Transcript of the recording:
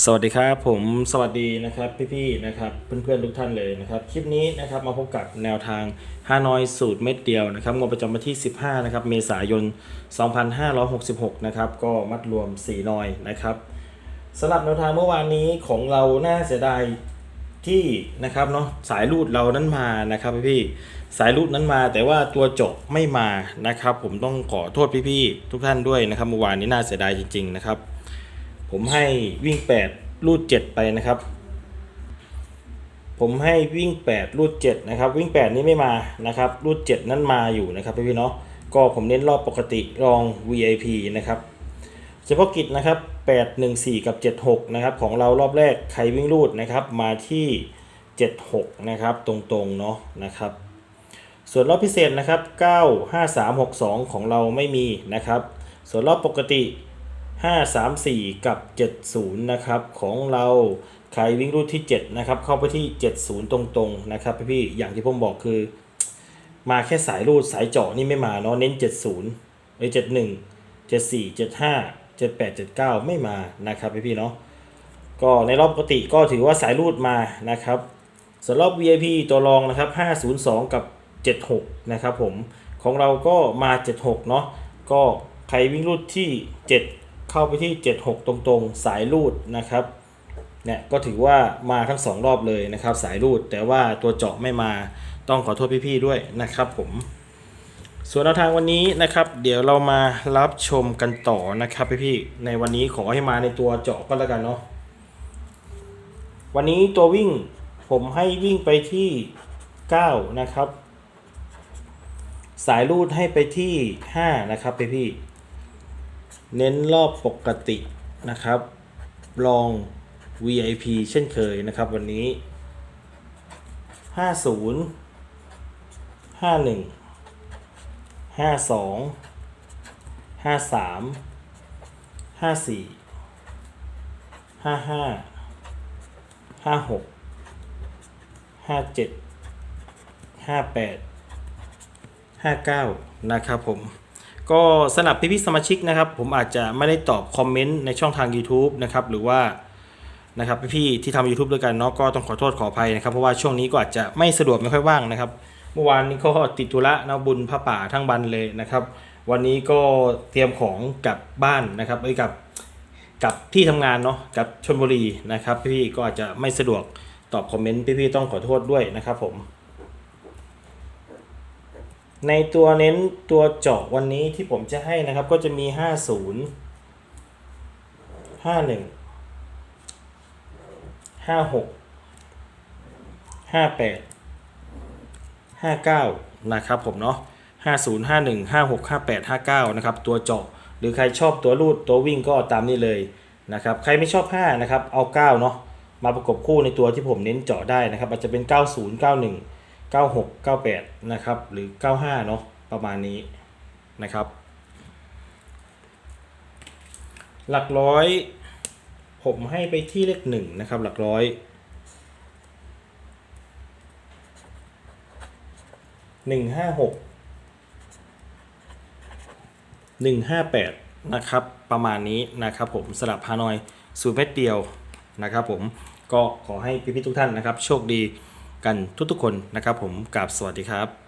สวัสดีครับผมสวัสดีนะครับพี่ๆนะครับเพื่อนๆทุกท่านเลยนะครับคลิปนี้นะครับมาพบกับแนวทางฮานอยสูตรเม็ดเดียวนะครับงวดประจำวันที่ 15นะครับเมษายน 2566นะครับก็มัดรวม 4 นอยนะครับสำหรับแนวทางเมื่อวานนี้ของเราน่าเสียดายที่นะครับเนาะสายรูดเรานั้นมานะครับพี่ๆสายรูดนั้นมาแต่ว่าตัวจบไม่มานะครับ ผมต้องขอโทษพี่ๆทุกท่านด้วยนะครับเมื่อวานนี้น่าเสียดายจริง ๆ นะครับ ผมให้วิ่ง 8 รูด 7 ไปนะครับ ผมให้วิ่ง 8 รูด 7 นะครับ วิ่ง 8 นี้ไม่มานะครับ รูด 7 นั้นมาอยู่นะครับพี่ๆเนาะก็ผมเน้นรอบปกติรอง VIP นะครับเฉพาะกิจนะครับ 8 1 4 กับ 76 นะครับ ของเรารอบแรกใครวิ่งรูดนะครับมาที่ 76 นะครับตรงๆเนาะนะครับส่วนรอบพิเศษนะครับ 9 5 3 6 2 ของเราไม่มีนะครับ ส่วนรอบปกติ 5 3 4 กับ 70 นะครับ ของเราใครวิ่งรูดที่ 7 นะครับ เข้าไปที่ 70 ตรงๆ นะครับพี่ๆอย่างที่ผมบอกคือ มาแค่สายรูดสายเจาะนี่ไม่มาเนาะเน้น 70เอ้ย71 74 75 78 79 ไม่มานะครับพี่ๆเนาะก็ในรอบปกติก็ถือว่าสายรูดมานะครับส่วนรอบ VIP ตัวรองนะครับ 502 กับ 76 นะครับผมของเราก็มา 76 เนาะก็ใครวิ่งรูดที่ 7 เข้าไปที่ 76 ตรงๆ สายรูดนะครับเนี่ยก็ถือว่ามาทั้ง 2 รอบเลยนะครับ สายรูดแต่ว่าตัวเจาะไม่มาต้องขอโทษพี่ๆด้วยนะครับผม ส่วนแนวทางวันนี้นะครับ เดี๋ยวเรามารับชมกันต่อนะครับพี่ๆในวันนี้ขอให้มาในตัวเจาะก็แล้วกันเนาะวันนี้ตัววิ่งผมให้วิ่งไปที่ 9 นะครับ สายรูดให้ไปที่ 5 นะครับพี่พี่ๆ เน้นรอบปกตินะครับ ลอง VIP เช่นเคยนะครับวันนี้ 50 51 52 53 54 55ห้าหกห้าเจ็ดห้าแปดห้าเก้านะครับผม ก็สำหรับพี่พี่ๆสมาชิกนะครับ ผมอาจจะไม่ได้ตอบคอมเมนต์ในช่องทาง YouTube นะครับหรือว่านะครับพี่ๆที่ทำ YouTube ด้วยกันเนาะก็ต้องขอโทษขออภัยนะครับ เพราะว่าช่วงนี้ก็อาจจะไม่สะดวกไม่ค่อยว่างนะครับ เมื่อวานนี้ก็ติดธุระนะบุญพระป่าทั้งบันเลยนะครับ วันนี้ก็เตรียมของกลับบ้านนะครับเอ้ยกับกับที่ทำงานเนาะกับชนบุรีนะครับ พี่ๆก็อาจจะไม่สะดวกตอบคอมเมนต์พี่ๆต้องขอโทษด้วยนะครับผม ในตัวเน้นตัวเจาะวันนี้ที่ผมจะให้นะครับก็จะมี 50 51 56 58 59 นะครับผมเนาะ50 51 56 58 59 นะครับ ตัวเจาะหรือใครชอบตัวรูดตัววิ่งก็ตามนี้เลยนะครับ ใครไม่ชอบ 5 นะครับ เอา 9 เนาะมาประกบคู่ในตัวที่ผมเน้นเจาะได้นะครับ อาจจะเป็น 90 91 96 98 นะครับ หรือ 95 เนาะประมาณนี้นะครับ หลักร้อย ผมให้ไปที่เลขหนึ่งนะครับ หลักร้อยหนึ่งห้าหก158นะครับ ประมาณนี้นะครับ ผมสลับฮานอยสูตรเม็ดเดียวนะครับ ผมก็ขอให้พี่ๆทุกท่านนะครับ โชคดี กันทุกๆคนนะครับผมกราบสวัสดีครับ